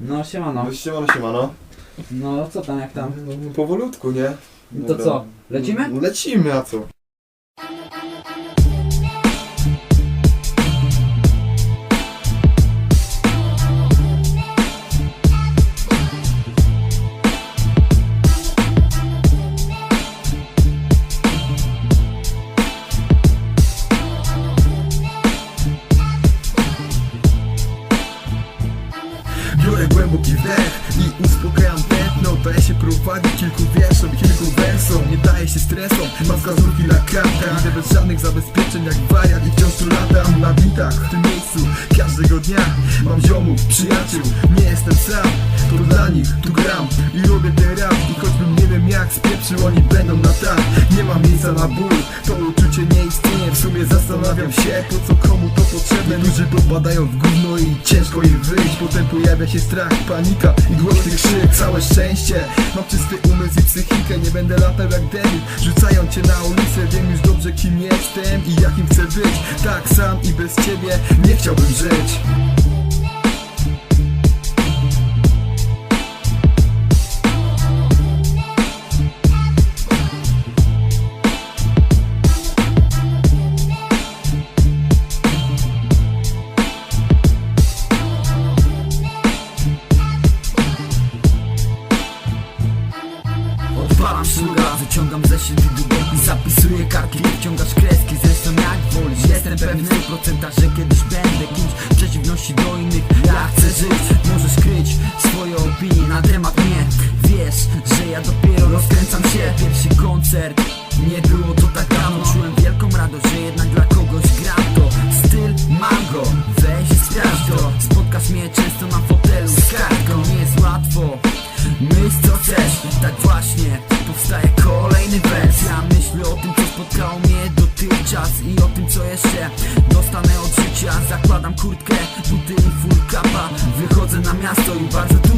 No siemano. No siemano, siemano. No co tam, jak tam? No, powolutku, nie? No to co, lecimy? No, lecimy, a co? Tętno Daję się prowadzić kilku wierszom, kilku wersom. Nie daję się stresom, mam wskazówki na kartach Idę bez żadnych zabezpieczeń jak wariat i wciąż tu latam Na bitach, w tym miejscu, każdego dnia Mam ziomów, przyjaciół, nie jestem sam To dla nich, tu gram i robię ten rap sumie zastanawiam się, po co komu to potrzebne. Ludzie popadają w gówno i ciężko im wyjść. Potem pojawia się strach, panika i głośny krzyk. Całe szczęście, mam czysty umysł i psychikę. Nie będę latał jak debil, rzucają cię na ulicę. Wiem już dobrze kim jestem i jakim chcę być. Tak sam i bez ciebie nie chciałbym żyć wyciągam zeszyt i długopisy Zapisuję kartki, wciągasz kreski. Zresztą jak wolisz, jestem pewny w procentach Że kiedyś będę kimś w przeciwności do innych. Ja chcę żyć, możesz kryć swoje opinie na temat mnie. Wiesz, że ja dopiero rozkręcam się. Pierwszy koncert, nie było to tak dawno. Czułem wielką radość, że jednak dla kogoś gram to Styl mam go, weź i sprawdź to. Spotkasz mnie często na fotelu z kartką. Nie jest łatwo Myśl co chcesz, tak właśnie Zakładam kurtkę, buty i full kapa. Wychodzę na miasto i bardzo latam